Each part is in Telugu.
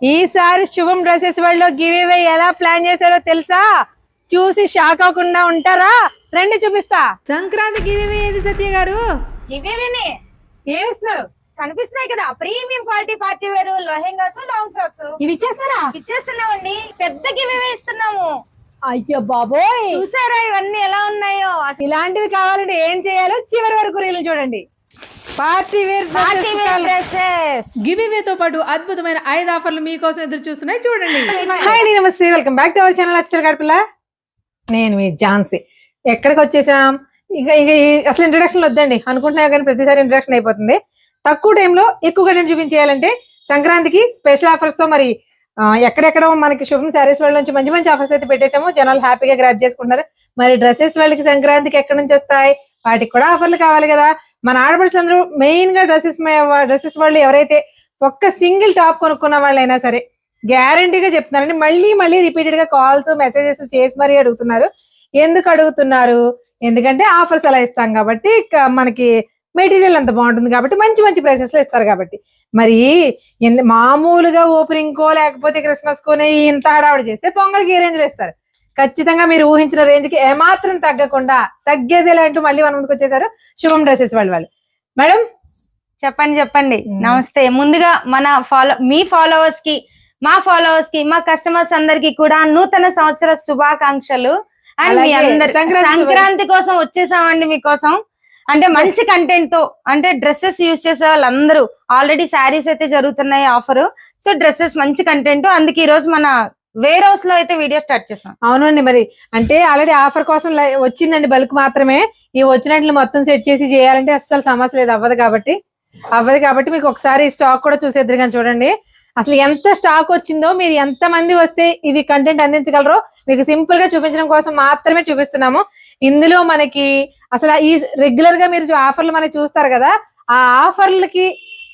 ఈసారి శుభం డ్రెస్సెస్ వరల్డ్లో గివ్ అవే ఎలా ప్లాన్ చేశారో తెలుసా? చూసి షాక్ అవ్వకుండా ఉంటారా? రండి చూపిస్తా. సంక్రాంతి గివ్ ఏది సత్య గారు? ఇవేవిని ఏమిస్తున్నారు కనిపిస్తున్నాయి కదా ప్రీమియం క్వాలిటీ పార్టీ వేరు లెహెంగాస్ లాంగ్ ఫ్రాక్స్. ఇవి ఇచ్చేస్తారా ఇచ్చేస్తున్నామండి పెద్ద గివ్ ఇస్తున్నాము. అయ్యో బాబోయ్! చూసారా ఇవన్నీ ఎలా ఉన్నాయో? ఇలాంటివి కావాలంటే ఏం చేయాలో చివరి వరకు రీలు చూడండి. Party wear party wear dresses. గివ్తో పాటు అద్భుతమైన ఐదు ఆఫర్లు మీకోసం ఎదురు చూస్తున్నాయి. చూడండి. హాయ్ అండి namaste. Welcome back to our channel అచ్చితల గడపల నేను మీ ఝాన్సీ. ఎక్కడికి వచ్చేసాం? ఇంకా ఇంకా అసలు ఇంట్రడక్షన్ వద్దండి. అనుకుంటున్నా కానీ ప్రతిసారి ఇంట్రడక్షన్ అయిపోతుంది. తక్కువ టైంలో ఎక్కువ కంటెంట్ చూపించేయాలంటే సంక్రాంతికి స్పెషల్ ఆఫర్స్తో మరి ఎక్కడెక్కడ మనకి శుభం శారీస్ వాళ్ళ నుంచి మంచి మంచి ఆఫర్స్ అయితే పెట్టేసాము జనాలు హ్యాపీగా గ్రాప్ చేసుకుంటున్నారు. మరి డ్రెస్సెస్ వాళ్ళకి సంక్రాంతికి ఎక్కడి నుంచి వస్తాయి? వాటికి కూడా ఆఫర్లు కావాలి కదా. మన ఆడపడుచులు అందరూ మెయిన్గా డ్రెస్సెస్ డ్రెస్సెస్ వాళ్ళు ఎవరైతే ఒక్క సింగిల్ టాప్ కొనుక్కున్న వాళ్ళైనా సరే గ్యారంటీగా చెప్తున్నారండి మళ్ళీ మళ్ళీ రిపీటెడ్గా కాల్స్ మెసేజెస్ చేసి మరీ అడుగుతున్నారు. ఎందుకు అడుగుతున్నారు? ఎందుకంటే ఆఫర్స్ అలా ఇస్తాం కాబట్టి మనకి మెటీరియల్ అంత బాగుంటుంది కాబట్టి మంచి మంచి ప్రైసెస్లో ఇస్తారు కాబట్టి. మరి మామూలుగా ఓపెనింగ్ కో లేకపోతే క్రిస్మస్ కోనే ఇంత హడావిడి చేస్తే పొంగల్కి ఏ రేంజ్లో ఇస్తారు? ఖచ్చితంగా మీరు ఊహించిన రేంజ్కి ఏమాత్రం తగ్గకుండా తగ్గేదేలా అంటూ మళ్ళీ మన ముందుకు వచ్చేసారు శుభం డ్రెస్సెస్ వాళ్ళు వాళ్ళు. మేడం? చెప్పండి చెప్పండి. నమస్తే. ముందుగా మన ఫాలో మీ ఫాలోవర్స్కి మా ఫాలోవర్స్కి మా కస్టమర్స్ అందరికి కూడా నూతన సంవత్సర శుభాకాంక్షలు. అండ్ మీ అందరి సంక్రాంతి కోసం వచ్చేసామండి మీకోసం. అంటే మంచి కంటెంట్తో అంటే డ్రెస్సెస్ యూస్ చేసే వాళ్ళందరూ ఆల్రెడీ శారీస్ అయితే జరుగుతున్నాయి ఆఫర్ సో డ్రెస్సెస్ మంచి కంటెంట్ అందుకే ఈ రోజు మన వేర్ హౌస్లో అయితే వీడియో స్టార్ట్ చేసాం అవునండి మరి అంటే ఆల్రెడీ ఆఫర్ కోసం వచ్చిందండి బల్క్ మాత్రమే. ఈ వచ్చినట్లు మొత్తం సెట్ చేసి చేయాలంటే అస్సలు సమస్య లేదు అవ్వదు కాబట్టి. అవ్వదు కాబట్టి మీకు ఒకసారి స్టాక్ కూడా చూసేద్దరు కానీ చూడండి. అసలు ఎంత స్టాక్ వచ్చిందో మీరు ఎంత మంది వస్తే ఇది కంటెంట్ అందించగలరో మీకు సింపుల్గా చూపించడం కోసం మాత్రమే చూపిస్తున్నాము. ఇందులో మనకి అసలు ఈ రెగ్యులర్గా మీరు ఆఫర్లు మనకి చూస్తారు కదా ఆ ఆఫర్లకి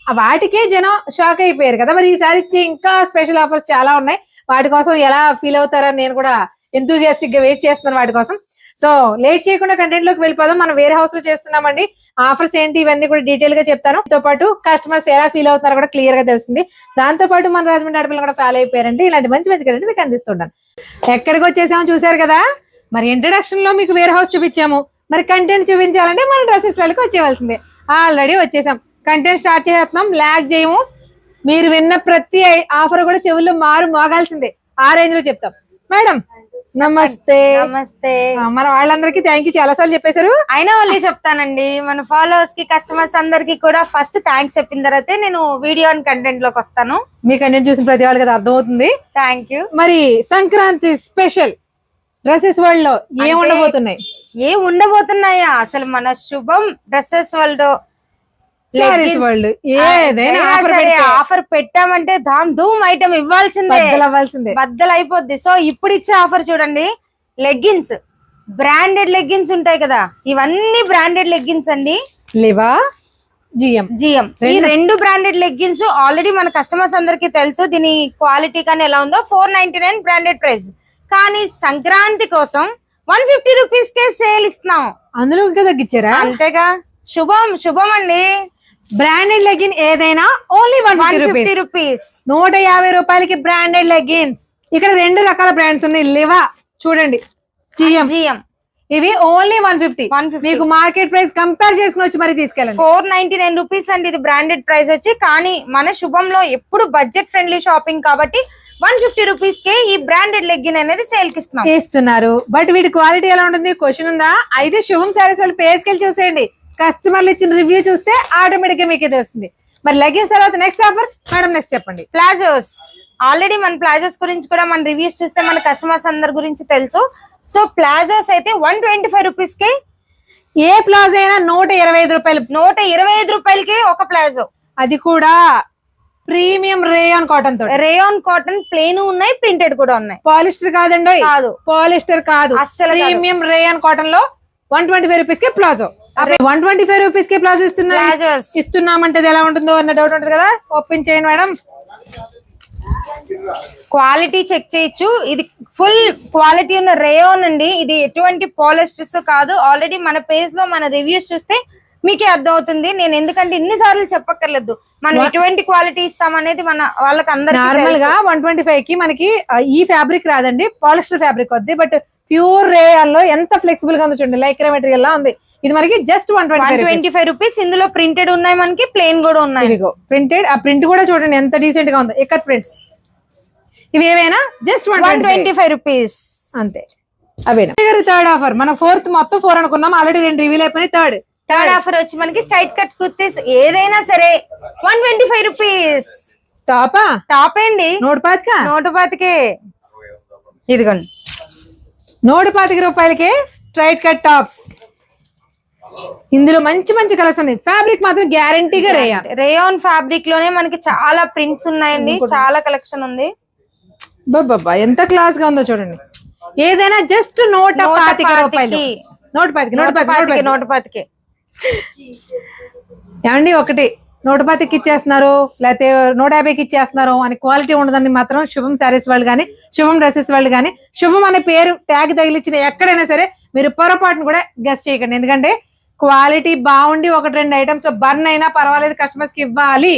ఆ వాటికే జనం షాక్ అయిపోయారు కదా. మరి ఈసారి ఇచ్చే ఇంకా స్పెషల్ ఆఫర్స్ చాలా ఉన్నాయి. వాటి కోసం ఎలా ఫీల్ అవుతారని నేను కూడా ఎంతూజియాస్టిక్గా వెయిట్ చేస్తున్నాను వాటి కోసం. సో లేట్ చేయకుండా కంటెంట్లోకి వెళ్ళిపోదాం. మనం వేరే హౌస్లో చేస్తున్నామండి. ఆఫర్స్ ఏంటి ఇవన్నీ కూడా డీటెయిల్గా చెప్తాను. తో పాటు కస్టమర్స్ ఎలా ఫీల్ అవుతున్నారో కూడా క్లియర్గా తెలుస్తుంది. దాంతో పాటు మన రాజమండ్రి ఆడపిల్లలు కూడా ఫాలో అయిపోయారంటే ఇలాంటి మంచి మంచి కంటెంట్ మీకు అందిస్తుంటాను. ఎక్కడికి వచ్చేసామో చూసారు కదా? మరి ఇంట్రడక్షన్లో మీకు వేరే హౌస్ చూపించాము. మరి కంటెంట్ చూపించాలంటే మన డ్రెస్సెస్ వాళ్ళకి వచ్చేవలసిందే ఆల్రెడీ వచ్చేసాం. కంటెంట్ స్టార్ట్ చేస్తున్నాం. లాగ్ చేయము. మీరు విన్న ప్రతి ఆఫర్ కూడా చెవుల్లో మారు మోగాల్సిందే. ఆ రేంజ్లో చెప్తాం. మేడం నమస్తే. నమస్తే. మన వాళ్ళందరికీ థ్యాంక్ యూ చాలా సార్లు చెప్పేశారు. అయినా మళ్ళీ చెప్తానండి. మన ఫాలోవర్స్కి కస్టమర్స్ అందరికి కూడా ఫస్ట్ థ్యాంక్స్ చెప్పిన తర్వాతే నేను వీడియో అండ్ కంటెంట్లోకి వస్తాను. మీ కంటెంట్ చూసిన ప్రతి వాళ్ళకి అది అర్థమవుతుంది. థ్యాంక్ యూ మరి సంక్రాంతి స్పెషల్ డ్రెస్సెస్ వరల్డ్లో ఏం ఉండబోతున్నాయి? ఏ ఉండబోతున్నాయా? అసలు మన Shubham dresses world saris world ఏదైనా ఆఫర్ ఆఫర్ పెట్టామంటే ధామ్ ధూమ్ ఐటమ్ ఇవ్వాల్సిందే. అవ్వాల్సిందే బద్దలు అయిపోద్ది సో ఇప్పుడు ఇచ్చే ఆఫర్ చూడండి. లెగ్గిన్స్ బ్రాండెడ్ లెగ్గిన్స్ ఉంటాయి కదా. ఇవన్నీ బ్రాండెడ్ లెగ్గిన్స్ అండి. లివా? జిఎం. జిఎం. ఈ రెండు. బ్రాండెడ్ లెగ్గిన్స్ ఆల్రెడీ మన కస్టమర్స్ అందరికి తెలుసు. దీని క్వాలిటీ కానీ ఎలా ఉందో. Four ninety nine branded price కానీ సంక్రాంతి కోసం వన్ ఫిఫ్టీ రూపీస్ కే సేల్ ఇస్తున్నాం. అందులో ఇంకా తగ్గించారా అంతేగా. శుభం శుభం అండి. బ్రాండెడ్ లెగిన్ ఏదైనా only one one fifty rupees నూట యాభై రూపాయలకి బ్రాండెడ్ లెగిన్స్ ఇక్కడ రెండు రకాల బ్రాండ్స్ ఉన్నాయి. లివా చూడండి. జిఎం జిఎం ఇవి ఓన్లీ వన్ ఫిఫ్టీ 150. మీకు మార్కెట్ ప్రైస్ కంపేర్ చేసుకుని వచ్చి మరి తీసుకెళ్ళండి. ఫోర్ నైన్టీ నైన్ రూపీస్ అండి ఇది బ్రాండెడ్ ప్రైస్ వచ్చి. కానీ మన శుభంలో ఎప్పుడు బడ్జెట్ ఫ్రెండ్లీ షాపింగ్ కాబట్టి వన్ ఫిఫ్టీ రూపీస్ కే ఈ బ్రాండెడ్ లెగ్గిన్ అనేది సేల్కి ఇస్తున్నాం. ఇస్తున్నారు. బట్ వీటి క్వాలిటీ ఎలా ఉంటుంది? క్వశ్చన్ ఉందా? అయితే శుభం సారీస్ వాళ్ళు పేజ్కి వెళ్ళి చూసేయండి. కస్టమర్లు ఇచ్చిన రివ్యూ చూస్తే ఆటోమేటిక్గా మీకు తెలుస్తుంది. మరి లెగిన్స్ తర్వాత నెక్స్ట్ ఆఫర్ మేడం నెక్స్ట్ చెప్పండి. ప్లాజోస్ ఆల్రెడీ మన ప్లాజోస్ గురించి కూడా మన రివ్యూస్ చూస్తే మన కస్టమర్స్ అందరి గురించి తెలుసు. సో ప్లాజోస్ అయితే వన్ ట్వంటీ ఫైవ్ రూపీస్కి ఏ ప్లాజా అయినా నూట ఇరవై ఐదు రూపాయలు. నూట ఇరవై ఐదు రూపాయలకి ఒక ప్లాజో. అది కూడా ప్రీమియం రేయాన్ కాటన్ తోటి. రేయాన్ కాటన్ ప్లేన్ ఉన్నాయి ప్రింటెడ్ కూడా ఉన్నాయి. పాలిస్టర్ కాదండి కాదు. పాలిస్టర్ కాదు. అస్సలు కాదు. ప్రీమియం రేయాన్ కాటన్లో వన్ ట్వంటీ ఫైవ్ రూపీస్కి ప్లాజో. వన్ ట్వంటీ ఫైవ్ రూపీస్కి ప్లాజో ఇస్తున్నా ఇస్తున్నామంటే ఎలా ఉంటుందో అన్న డౌట్ ఉంటుంది కదా? ఓపెన్ చేయండి మేడం. క్వాలిటీ చెక్ చేయొచ్చు. ఇది ఫుల్ క్వాలిటీ ఉన్న రేయోన్ అండి. ఇది ఎటువంటి పాలిస్టర్స్ కాదు. ఆల్రెడీ మన పేజ్లో మన రివ్యూస్ చూస్తే మీకే అర్థం అవుతుంది నేను ఎందుకంటే ఇన్ని సార్లు చెప్పక్కర్లేదు. మనం ఎటువంటి క్వాలిటీ ఇస్తాం అనేది మన వాళ్ళకి నార్మల్ అందరికి గా వన్ ట్వంటీ ఫైవ్కి మనకి ఈ ఫ్యాబ్రిక్ రాదండి. పాలిస్టర్ ఫ్యాబ్రిక్ వద్ది. బట్ ప్యూర్ రేయాన్లో ఎంత ఫ్లెక్సిబుల్గా ఉందో చూడండి. లైక్రా మెటీరియల్ లా ఉంది. ఇది మనకి just one twenty five rupees ఇందులో ప్రింటెడ్ ఉన్నాయి మనకి ప్లెయిన్ కూడా ఉన్నాయి. ఇదిగో ప్రింటెడ్ ఆ ప్రింట్ కూడా చూడండి ఎంత డీసెంట్గా ఉందో. ఎక్కత్ ప్రింట్స్ ఇవి ఏవైనా? Just one twenty five rupees అంతే. అవేనా? థర్డ్ ఆఫర్ మనం ఫోర్త్ మొత్తం ఫోర్ అనుకున్నాం. ఆల్రెడీ రెండు రివీల్ అయిపోయినాయి థర్డ్ థర్డ్ ఆఫర్ వచ్చి మనకి స్ట్రైట్ కట్ కుర్తీస్ ఏదైనా సరే. వన్ ట్వంటీ ఫైవ్ రూపీస్ టాపా టాప్ అండి నూట పాతిక నూట పాతికే ఇదిగోండి. నూట పాతిక రూపాయలకే స్ట్రైట్ కట్ టాప్స్ ఇందులో మంచి మంచి కలర్స్ ఉన్నాయి. ఫ్యాబ్రిక్ మాత్రం గ్యారంటీగా రేయా. రేయాన్ ఫ్యాబ్రిక్లోనే మనకి చాలా ప్రింట్స్ ఉన్నాయండి. చాలా కలెక్షన్ ఉంది. బాబా ఎంత క్లాస్గా ఉందో చూడండి. ఏదైనా జస్ట్ నూట పాతిక. రూపాయలు. నూట పాతిక నూట పాతిక నూట పాతికే. ఏమండి ఒకటి. నూట పాతికి ఇచ్చేస్తున్నారు లేకపోతే నూట యాభైకి ఇచ్చేస్తున్నారు అని క్వాలిటీ ఉండదని మాత్రం. శుభం శారీస్ వాళ్ళు కానీ శుభం డ్రెస్సెస్ వాళ్ళు కానీ శుభం అనే పేరు ట్యాగ్ తగిలిచ్చిన ఎక్కడైనా సరే మీరు పొరపాటును కూడా గెస్ట్ చేయకండి. ఎందుకంటే క్వాలిటీ బాగుండి ఒకటి రెండు ఐటమ్స్ బర్న్ అయినా పర్వాలేదు కస్టమర్స్కి ఇవ్వాలి.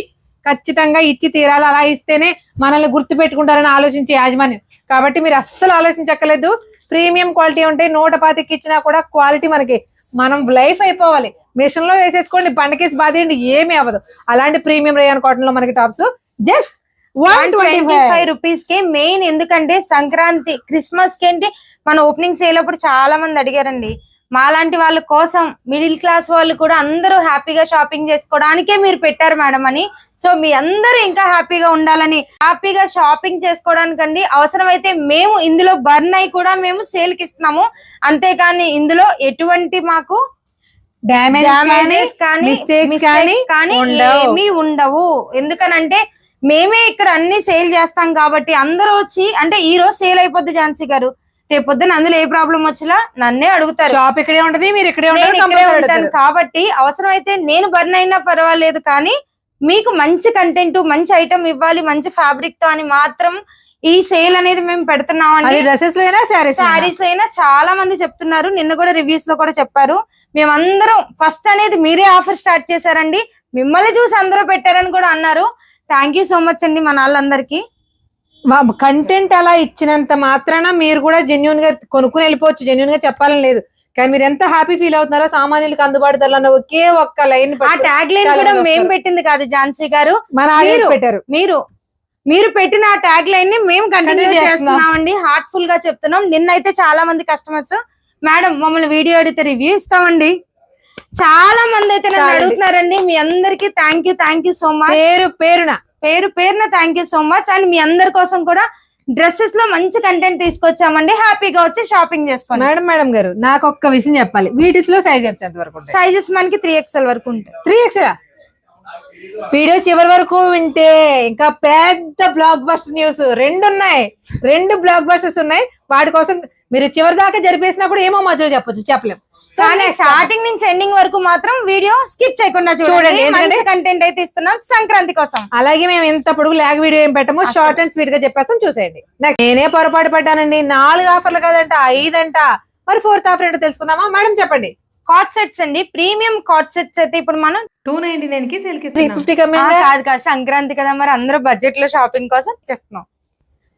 ఖచ్చితంగా ఇచ్చి తీరాలి. అలా ఇస్తేనే మనల్ని గుర్తు పెట్టుకుంటారని ఆలోచించే యాజమాన్యం. కాబట్టి మీరు అస్సలు ఆలోచించక్కర్లేదు. ప్రీమియం క్వాలిటీ ఉంటే నూట పాతికి ఇచ్చినా కూడా క్వాలిటీ మనకి మనం లైఫ్ అయిపోవాలి. మిషన్లో వేసేసుకోండి బండకేసి బాధేయండి ఏమీ అవ్వదు. అలాంటి ప్రీమియం రేయన్ కాటన్లో మనకి tops just one twenty five. రూపీస్కి మెయిన్ ఎందుకంటే సంక్రాంతి క్రిస్మస్కి ఏంటి మన ఓపెనింగ్ సేల్ అప్పుడు చాలా మంది అడిగారండి. మాలాంటి వాళ్ళ కోసం మిడిల్ క్లాస్ వాళ్ళు కూడా అందరూ హ్యాపీగా షాపింగ్ చేసుకోవడానికే మీరు పెట్టారు మేడం అని. సో మీ అందరూ ఇంకా హ్యాపీగా ఉండాలని హ్యాపీగా షాపింగ్ చేసుకోవడానికండి అవసరమైతే మేము ఇందులో బర్న్ అయి కూడా మేము సేల్కి ఇస్తున్నాము. అంతేకాని ఇందులో ఎటువంటి మాకు డ్యామేజెస్ కానీ ఏమీ ఉండవు. ఎందుకనంటే మేమే ఇక్కడ అన్ని సేల్ చేస్తాం కాబట్టి అందరూ వచ్చి అంటే ఈ రోజు సేల్ అయిపోద్ది ఝాన్సీ గారు. రేపు పొద్దున అందులో ఏ ప్రాబ్లం వచ్చినా నన్నే అడుగుతారు. షాప్ ఇక్కడే ఉంటది మీరు ఇక్కడే ఉంటారు. కాబట్టి అవసరమైతే నేను బర్న్ అయినా పర్వాలేదు కానీ మీకు మంచి కంటెంట్ మంచి ఐటమ్ ఇవ్వాలి మంచి ఫ్యాబ్రిక్తో అని మాత్రం ఈ సేల్ అనేది మేము పెడుతున్నామండి అది డ్రెస్సెస్లో అయినా శారీస్ శారీస్ అయినా. చాలా మంది చెప్తున్నారు. నిన్న కూడా రివ్యూస్లో కూడా చెప్పారు. మేమందరం ఫస్ట్ అనేది మీరే ఆఫర్ స్టార్ట్ చేశారండి. మిమ్మల్ని చూసి అందరూ పెట్టారని కూడా అన్నారు. థ్యాంక్ యూ సో మచ్ అండి మన వాళ్ళందరికీ. కంటెంట్ అలా ఇచ్చినంత మాత్రాన మీరు కూడా జెన్యున్గా కొనుక్కుని వెళ్ళిపోవచ్చు. జెన్యున్గా చెప్పాలని లేదు. కానీ మీరు ఎంత హ్యాపీ ఫీల్ అవుతున్నారో సామాన్యులకు అందుబాటు ధరలు ఒకే ఒక్క లైన్ ఆ ట్యాగ్ లైన్ కూడా మేము. పెట్టింది కాదు ఝాన్సీ గారు. మన ఆడియన్స్ పెట్టారు? మీరు మీరు పెట్టిన ఆ ట్యాగ్ లైన్ని మేము కంటిన్యూ చేస్తున్నాం. చేస్తున్నామండి. హార్ట్ఫుల్గా చెప్తున్నాం. నిన్నైతే చాలా మంది కస్టమర్స్ మేడం మమ్మల్ని వీడియో అడిగితే రివ్యూ ఇస్తామండి. చాలా మంది అయితే నన్ను. అడుగుతున్నారండి. మీ అందరికి thank you thank you so much పేరు పేరున. పేరు పేరున thank you so much and మీ అందరి కోసం కూడా డ్రెస్సెస్లో మంచి కంటెంట్ తీసుకొచ్చామండి. హ్యాపీగా వచ్చి షాపింగ్ చేసుకోండి. మేడం మేడం గారు నాకు ఒక్క విషయం చెప్పాలి. వీటిలో సైజెస్ ఎంత వరకు సైజెస్ మనకి త్రీ ఎక్స్ఎల్ వరకు ఉంటాయి. త్రీ ఎక్స్ వీడియో చివరి వరకు వింటే ఇంకా పెద్ద బ్లాక్ బస్టర్ న్యూస్ రెండు ఉన్నాయి. రెండు బ్లాక్ బస్టర్స్ ఉన్నాయి. వాటి కోసం మీరు చివరి దాకా జరిపేసినా కూడా ఏమో మధ్యలో చెప్పొచ్చు. చెప్పలేం. So, కానీ స్టార్టింగ్ నుంచి ఎండింగ్ వరకు మాత్రం వీడియో స్కిప్ చేయకుండా చూడండి, మంచి కంటెంట్ అయితే ఇస్తున్నాం సంక్రాంతి కోసం. అలాగే మేము ఎంత పొడుగు లాగ్ వీడియో ఏం పెట్టము షార్ట్ అండ్ స్వీట్గా చెప్పేస్తాం చూసేయండి. నేనే పొరపాటు పడ్డానండి నాలుగు ఆఫర్లు కదంట ఐదంట. మరి ఫోర్త్ ఆఫర్ ఏంటో తెలుసుకుందామా? మేడం చెప్పండి. కాట్ సెట్స్ అండి ప్రీమియం కాట్ సెట్స్ అయితే ఇప్పుడు మనం టూ నైన్టీ నైన్కి సేల్కి త్రీ ఫిఫ్టీ కాదు కాదు సంక్రాంతి కదా మరి అందరూ బడ్జెట్లో షాపింగ్ కోసం చేస్తున్నాం.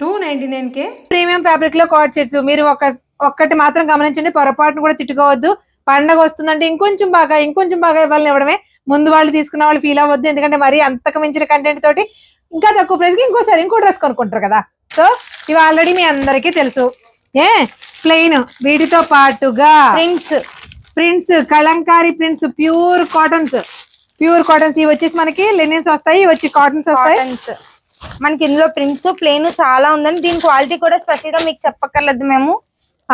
టూ నైన్టీ నైన్ కే ప్రీమియం ఫ్యాబ్రిక్లో కార్డ్ సెట్స్ మీరు ఒక ఒక్కటి మాత్రం గమనించండి పొరపాటును కూడా తిట్టుకోవద్దు. పండగ వస్తుందంటే ఇంకొంచెం బాగా ఇంకొంచెం బాగా ఇవ్వాలని ఇవ్వడమే ముందు వాళ్ళు తీసుకున్న వాళ్ళు ఫీల్ అవ్వద్దు. ఎందుకంటే మరీ అంతకు మించిన కంటెంట్ తోటి ఇంకా తక్కువ ప్రైస్కి ఇంకోసారి ఇంకో డ్రెస్ కొనుక్కుంటారు కదా. సో ఇవి ఆల్రెడీ మీ అందరికీ తెలుసు. ఏ? ప్లెయిన్ వీటితో పాటుగా prints prints kalamkari prints pure cottons pure cottons ఇవి వచ్చేసి మనకి లెనిన్స్ వస్తాయి ఇవి వచ్చి కాటన్స్ వస్తాయి. మనకి ఇందులో ప్రింట్స్ ప్లేన్ చాలా ఉందండి. దీని క్వాలిటీ కూడా స్పెషల్గా మీకు చెప్పక్కర్లేదు మేము.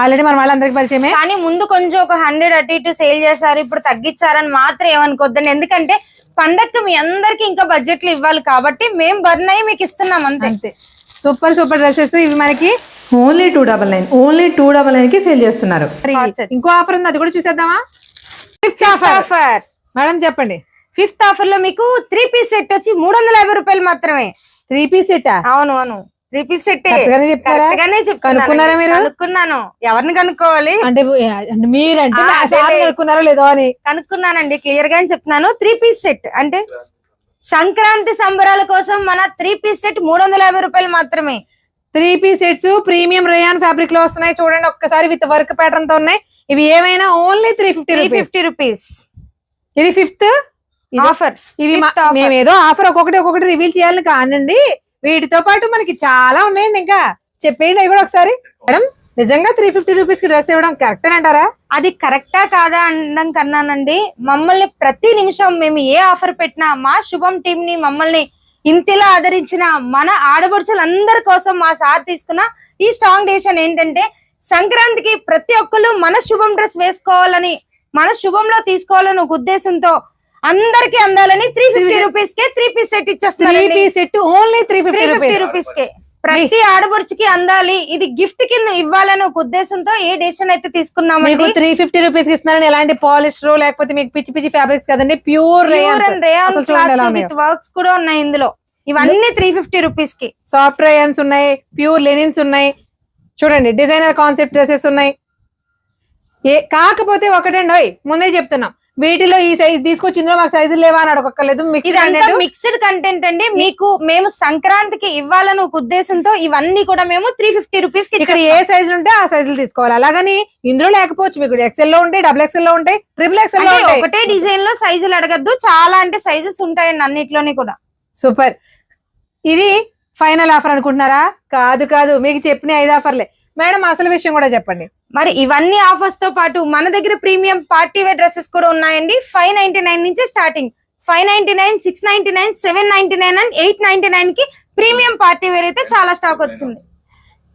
ఆల్రెడీ మన వాళ్ళందరికీ పరిచయమే. కానీ ముందు కొంచెం ఒక హండ్రెడ్ అటు ఇటు సేల్ చేశారు ఇప్పుడు తగ్గించారని మాత్రం ఏమనుకోద్దండి. ఎందుకంటే పండక్కి మీ అందరికి ఇంకా బడ్జెట్లు ఇవ్వాలి కాబట్టి మేము బర్న్ అయ్యి మీకు ఇస్తున్నాం అంతే. అంతే. సూపర్ సూపర్ డ్రెస్సెస్ ఇవి మనకి only two double nine only two double నైన్కి సేల్ చేస్తున్నారు. ఇంకో ఆఫర్ ఉంది అది కూడా చూసేద్దామా? ఫిఫ్త్ ఆఫర్ ఆఫర్ మేడం చెప్పండి. ఫిఫ్త్ ఆఫర్లో మీకు త్రీ పీస్ సెట్ వచ్చి మూడు వందల యాభై రూపాయలు మాత్రమే. త్రీ పీస్ సెట్ అవును అవును. Three piece set. కనుక్కున్నారా మీరు? కనుక్కున్నాను. ఎవరిని కనుక్కోవాలి? అంటే అంటే మీరంటే కనుక్కున్నారో లేదో అని. కనుక్కున్నానండి క్లియర్ గానే చెప్తున్నాను. Three piece set. అంటే సంక్రాంతి సంబరాల కోసం మన త్రీ పీస్ సెట్ మూడు వందల యాభై రూపాయలు మాత్రమే. Three piece sets premium rayon ఫ్యాబ్రిక్లో వస్తున్నాయి. చూడండి ఒక్కసారి విత్ వర్క్ ప్యాటర్న్తో ఉన్నాయి. ఇవి ఏమైనా only three fifty fifty rupees. ఇది ఫిఫ్త్? ఆఫర్. ఇవి మా- Fifth offer. మేము ఏదో ఆఫర్ ఒక్కొక్కటి ఒక్కొక్కటి రివీల్ చేయాలని కానండి. వీటితో పాటు మనకి చాలా ఉన్నాయండి ఇంకా. చెప్పేయండి అవి కూడా ఒకసారి. మేడం నిజంగా త్రీ ఫిఫ్టీ రూపీస్కి డ్రెస్ ఇవ్వడం కరెక్ట్ అంటారా? అది కరెక్టా కాదా అనడం కన్నానండి. మమ్మల్ని ప్రతి నిమిషం మేము ఏ ఆఫర్ పెట్టినా మా శుభం టీం ని మమ్మల్ని ఇంతలా ఆదరించిన మన ఆడపడుచులందరి కోసం మా సార్ తీసుకున్న ఈ స్ట్రాంగ్ డేషన్ ఏంటంటే సంక్రాంతికి ప్రతి ఒక్కరు మన శుభం డ్రెస్ వేసుకోవాలని మన శుభంలో తీసుకోవాలని ఒక ఉద్దేశంతో అందరికి అందాలని త్రీ ఫిఫ్టీ రూపీస్ కే త్రీ పీస్ సెట్ త్రీ ఇచ్చేస్తున్నారు piece set only three fifty rupees కే. ప్రతి ఆడపడుచుకి అందాలి. ఇది గిఫ్ట్ కింద ఇవ్వాలని ఒక ఉద్దేశంతో ఏ డెసిషన్ అయితే మీకు తీసుకున్నామండి త్రీ ఫిఫ్టీ రూపీస్ ఇస్తున్నారని ఎలాంటి పాలిస్టర్ లేకపోతే మీకు పిచ్చి పిచ్చి ఫ్యాబ్రిక్స్ కదండి. ప్యూర్. విత్ వర్క్స్ కూడా ఉన్నాయి ఇందులో. ఇవన్నీ త్రీ ఫిఫ్టీ రూపీస్కి. సాఫ్ట్ రేయన్స్ ఉన్నాయి ప్యూర్ లెనిన్స్ ఉన్నాయి. చూడండి డిజైనర్ కాన్సెప్ట్ డ్రెస్సెస్ ఉన్నాయి. ఏ కాకపోతే ఒకటండి ముందే చెప్తున్నాం. వీటిలో ఈ సైజ్ తీసుకొచ్చి ఇందులో మాకు సైజులు లేవా అని అడగక్కర్లేదు. మిక్స్డ్ కంటెంట్ అండి. మీకు మేము సంక్రాంతికి ఇవ్వాలని ఒక ఉద్దేశంతో ఇవన్నీ కూడా మేము త్రీ ఫిఫ్టీ రూపీస్ ఇక్కడ ఏ. సైజులు ఉంటే ఆ సైజులు తీసుకోవాలి. అలాగని ఇందులో లేకపోవచ్చు. మీకు ఎక్సెల్లో ఉంటాయి డబుల్ ఎక్సెల్లో ఉంటాయి ట్రిపుల్ ఎక్సెల్లో ఒకటే డిజైన్లో సైజులు అడగద్దు. చాలా అంటే సైజెస్ ఉంటాయండి అన్నిట్లోని కూడా. సూపర్ ఇది ఫైనల్ ఆఫర్ అనుకుంటున్నారా? కాదు కాదు. మీకు చెప్పిన ఐదు ఆఫర్లే మేడం అసలు విషయం కూడా చెప్పండి. మరి ఇవన్నీ ఆఫర్స్తో పాటు మన దగ్గర ప్రీమియం పార్టీ వేర్ డ్రెస్సెస్ కూడా ఉన్నాయండి. ఫైవ్ నైన్టీ నైన్ నుంచి starting. Five ninety nine six ninety nine seven ninety nine and eight ninety నైన్కి ప్రీమియం పార్టీ వేర్ అయితే చాలా స్టాక్ వచ్చింది.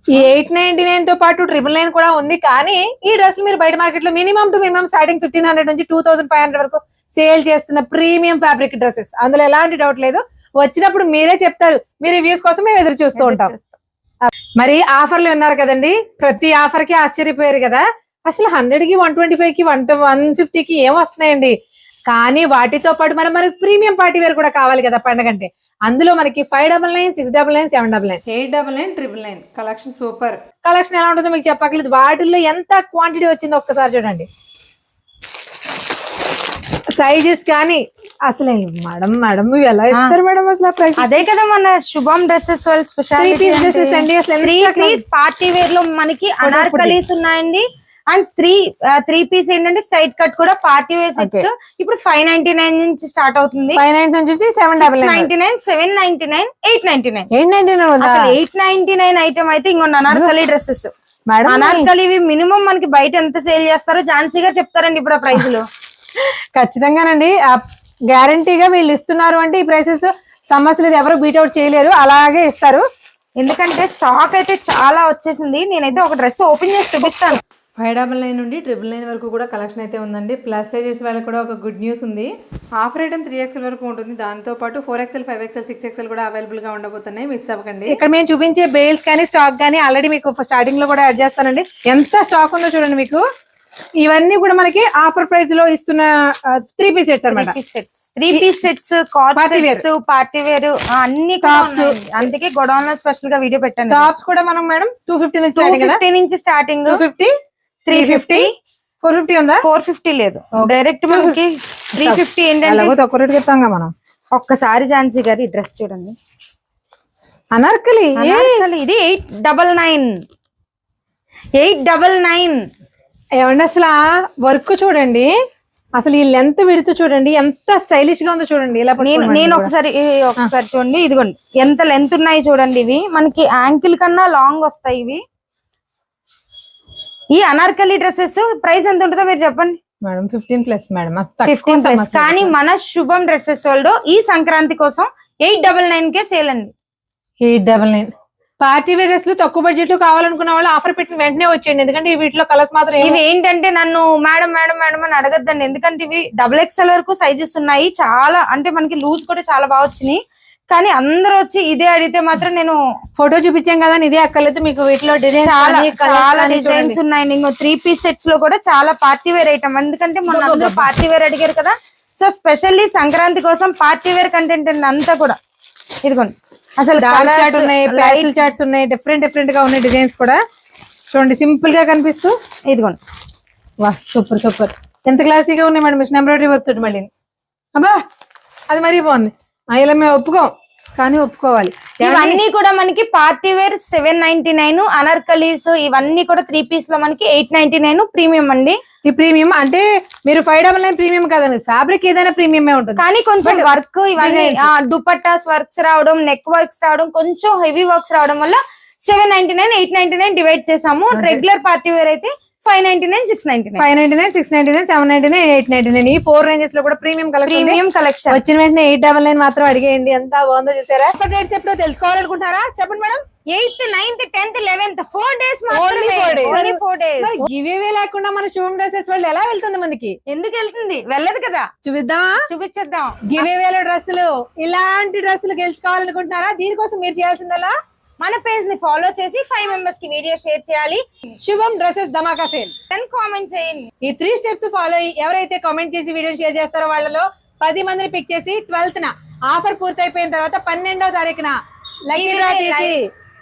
ఈ ఎయిట్ నైన్టీ నైన్తో పాటు ట్రిపుల్ నైన్ కూడా ఉంది. కానీ ఈ డ్రెస్ మీరు బయట మార్కెట్లో minimum to minimum starting fifteen hundred నుంచి టూ థౌసండ్ ఫైవ్ హండ్రెడ్ వరకు సేల్ చేస్తున్న ప్రీమియం ఫ్యాబ్రిక్ డ్రెస్సెస్. అందులో ఎలాంటి డౌట్ లేదు. వచ్చినప్పుడు మీరే చెప్తారు. మీ రివ్యూస్ కోసం మేము ఎదురు చూస్తూ ఉంటాం. మరి ఆఫర్లు విన్నారు కదండి. ప్రతి ఆఫర్కి ఆశ్చర్యపోయారు కదా. అసలు హండ్రెడ్కి వన్ ట్వంటీ ఫైవ్కి వన్ వన్ ఫిఫ్టీ కి ఏం వస్తున్నాయండి? కానీ వాటితో పాటు మరి మనకి ప్రీమియం పార్టీ వేర్ కూడా కావాలి కదా పండగంటే అందులో మనకి five double nine six double nine seven double nine. Eight double nine triple nine. Collection super. Collection ఎలా ఉంటుందో మీకు చెప్పక్కర్లేదు. వాటిల్లో ఎంత క్వాంటిటీ వచ్చిందో ఒక్కసారి చూడండి. సైజెస్ కానీ అసలు మేడం మేడం ఎలా ఇస్తారు మేడం అసలు ప్రైస్ అదే కదా మన శుభం డ్రెస్సెస్ వాళ్ళ త్రీ పీస్ డ్రెస్సెస్ అండి అసలు త్రీ ఎంత పీస్ పార్టీ వేర్లో మనకి అనార్కలీస్ ఉన్నాయండి. అండ్ త్రీ త్రీ పీస్ ఏంటంటే స్ట్రైట్ కట్ కూడా పార్టీ వేర్ సెట్స్ ఇప్పుడు ఫైవ్ నైన్టీ నైన్ నుంచి స్టార్ట్ అవుతుంది. ఫైవ్ నైన్ నుంచి seven double nine ninety nine seven ninety nine eight ninety nine eight ninety అసలు ఎయిట్ నైన్టీ నైన్ ఐటమ్ అయితే ఇంకొన్ని అనార్కలి డ్రెస్సెస్. అనార్కలి ఇవి మినిమం మనకి బయట ఎంత సేల్ చేస్తారో ఝాన్సీగా చెప్తారండి ఇప్పుడు ఆ ప్రైజులు ఖచ్చితంగానండి. గ్యారంటీగా వీళ్ళు ఇస్తున్నారు అంటే ఈ ప్రైసెస్ సమస్య లేదు ఎవరు బీట్అవుట్ చేయలేరు అలాగే ఇస్తారు. ఎందుకంటే స్టాక్ అయితే చాలా వచ్చేసింది. నేనైతే ఒక డ్రెస్ ఓపెన్ చేసి చూపిస్తాను. ఫైవ్ డబల్ నైన్ నుండి ట్రిపుల్ నైన్ వరకు కూడా కలెక్షన్ అయితే ఉందండి. ప్లస్ సైజెస్ వాళ్ళకి కూడా ఒక గుడ్ న్యూస్ ఉంది. ఆఫర్ ఐటమ్ త్రీ ఎక్స్ఎల్ వరకు ఉంటుంది. దాంతో పాటు four XL five XL six XL కూడా అవైలబుల్గా ఉండబోతున్నాయి. మిస్ అవ్వకండి. ఇక్కడ మేము చూపించే బేల్స్ కానీ స్టాక్ కానీ ఆల్రెడీ మీకు స్టార్టింగ్లో కూడా యాడ్ చేస్తానండి. ఎంత స్టాక్ ఉందో చూడండి మీకు. ఇవన్నీ కూడా మనకి ఆఫర్ ప్రైస్లో ఇస్తున్న త్రీ పీస్ సెట్స్ అనమాట three piece sets. Sets party wear అన్ని. ఉన్నాయండి. అందుకే గొడౌన్లో స్పెషల్గా వీడియో పెట్టాను టాప్స్ కూడా మనం మేడం టూ ఫిఫ్టీ నుంచి ఫిఫ్టీ నుంచి starting fifty three fifty four fifty ఉందా? ఫోర్ ఫిఫ్టీ లేదు. డైరెక్ట్ మనకి త్రీ ఫిఫ్టీ ఏంటంటే రేటుకి ఇస్తాం మనం. ఒక్కసారి ఝాన్సీ గారి డ్రెస్ చూడండి. అనార్కలి. ఇది eight double nine. Eight double nine. ఏమండి అసలు వర్క్ చూడండి అసలు ఈ లెంత్ విడుతూ చూడండి ఎంత స్టైలిష్గా ఉందో చూడండి ఇలా నేను నేను ఒకసారి ఒకసారి చూడండి ఇదిగోండి ఎంత లెంత్ ఉన్నాయి చూడండి ఇవి. మనకి యాంకిల్ కన్నా లాంగ్ వస్తాయి ఇవి. ఈ అనార్కలి డ్రెస్సెస్ ప్రైస్ ఎంత ఉంటుందో మీరు చెప్పండి. Madam fifteen plus madam fifteen plus కానీ మన శుభం డ్రెస్సెస్ వాళ్ళు ఈ సంక్రాంతి కోసం ఎయిట్ డబల్ నైన్ కే సేల్ అండి. Eight double nine party wear డ్రెస్లు తక్కువ బడ్జెట్లో కావాలనుకున్న వాళ్ళు ఆఫర్ పెట్టిన వెంటనే వచ్చేయండి. ఎందుకంటే వీటిలో కలర్స్ మాత్రం ఇవి ఏంటంటే నన్ను మేడం మేడం మేడం అని అడగద్దండి. ఎందుకంటే ఇవి డబుల్ ఎక్స్ఎల్ వరకు సైజెస్ ఉన్నాయి. చాలా అంటే మనకి లూజ్ కూడా చాలా బాగా వచ్చినాయి. కానీ అందరూ వచ్చి ఇదే అడిగితే మాత్రం నేను ఫోటో చూపించాం కదా ఇదే అక్కర్లేదు. మీకు వీటిలో డిజైన్ చాలా చాలా డిజైన్స్ ఉన్నాయి. నేను త్రీ పీస్ సెట్స్లో కూడా చాలా పార్టీ వేర్ ఐటమ్ ఎందుకంటే మొన్న అందరూ పార్టీ వేర్ అడిగారు కదా. సో స్పెషల్లీ సంక్రాంతి కోసం పార్టీ వేర్ కంటెంట్ అంతా కూడా. ఇదిగోండి. అసలు చాట్ ఉన్నాయి ప్యాస్టల్ చాట్స్ ఉన్నాయి డిఫరెంట్ డిఫరెంట్గా ఉన్నాయి డిజైన్స్ కూడా. చూడండి సింపుల్గా కనిపిస్తూ. ఇదిగోండి. వా సూపర్ సూపర్ ఎంత క్లాసీగా ఉన్నాయి మేడం మిషన్ ఎంబ్రాయిడరీ వర్క్ తోటి మళ్ళీ. అబ్బా అది మరీ బాగుంది. ఇలా మేము ఒప్పుకోం కానీ ఒప్పుకోవాలి. ఇవన్నీ కూడా మనకి party wear seven ninety nine Anarkalis ఇవన్నీ కూడా త్రీ పీస్లో మనకి ఎయిట్ నైన్టీ నైన్ ప్రీమియం అండి. ఈ ప్రీమియం అంటే మీరు ఫైవ్ డబల్ నైన్ ప్రీమియం కాదండి ఫ్యాబ్రిక్ ఏదైనా ప్రీమియమే ఉంటుంది. కానీ కొంచెం వర్క్ ఇవన్నీ దుపట్టాస్ వర్క్స్ రావడం నెక్ వర్క్స్ రావడం కొంచెం హెవీ వర్క్స్ రావడం వల్ల seven ninety nine eight ninety nine divide చేసాము. రెగ్యులర్ పార్టీ వేర్ అయితే five ninety nine six ninety nine. Five ninety nine six ninety nine seven ninety nine. Eight ninety nine ఈ ఫోర్ రేంజెస్లో కూడా ప్రీమియం కలెక్షన్ ప్రీమియం కలెక్షన్ వచ్చిన వెంటనే ఎయిట్ డబల్ నైన్ మాత్రం అడిగేయండి. ఎంత బాగుందో చూసారా? ఆఫర్ డేట్స్ ఎప్పుడో తెలుసుకోవాలనుకుంటారా చెప్పండి madam. Eighth ninth tenth eleventh four days. Only four days giveaway లేకుండా మన షోమ్ డ్రెస్సెస్ వాళ్ళు ఎలా వెళ్తుంది మనకి ఎందుకు వెళ్తుంది? వెళ్ళదు కదా. చూపిద్దామా? చూపించేద్దాం గివేవేల డ్రెస్సులు ఇలాంటి డ్రెస్సులు గెలుచుకోవాలనుకుంటున్నారా? దీనికోసం మీరు చేయాల్సిందల్లా మన పేజ్ని ఫాలో చేసి ఫైవ్ మెంబర్స్కి వీడియో షేర్ చేయాలి. Shubham dresses dhamaka sale. And comment చేయండి. ఈ త్రీ స్టెప్స్ ఫాలో అయ్యి ఎవరైతే కామెంట్ చేసి వీడియో షేర్ చేస్తారో వాళ్ళలో పది మందిని పిక్ చేసి ట్వెల్త్ న ఆఫర్ పూర్తయిపోయిన తర్వాత పన్నెండవ తారీఖున లక్కీ డ్రా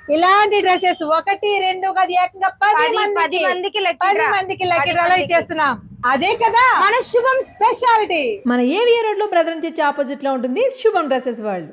ఇలాంటి డ్రెస్సెస్ ఒకటి రెండు కాదు ఏకంగా పది మందికి పది లక్కీ డ్రాలో. ఇచ్చేస్తున్నాం అదే కదా? మన శుభం స్పెషాలిటీ మన ఏవియర్ రోడ్లో బ్రదర్ ఆపోజిట్లో ఉంటుంది శుభం డ్రెస్సెస్ వరల్డ్.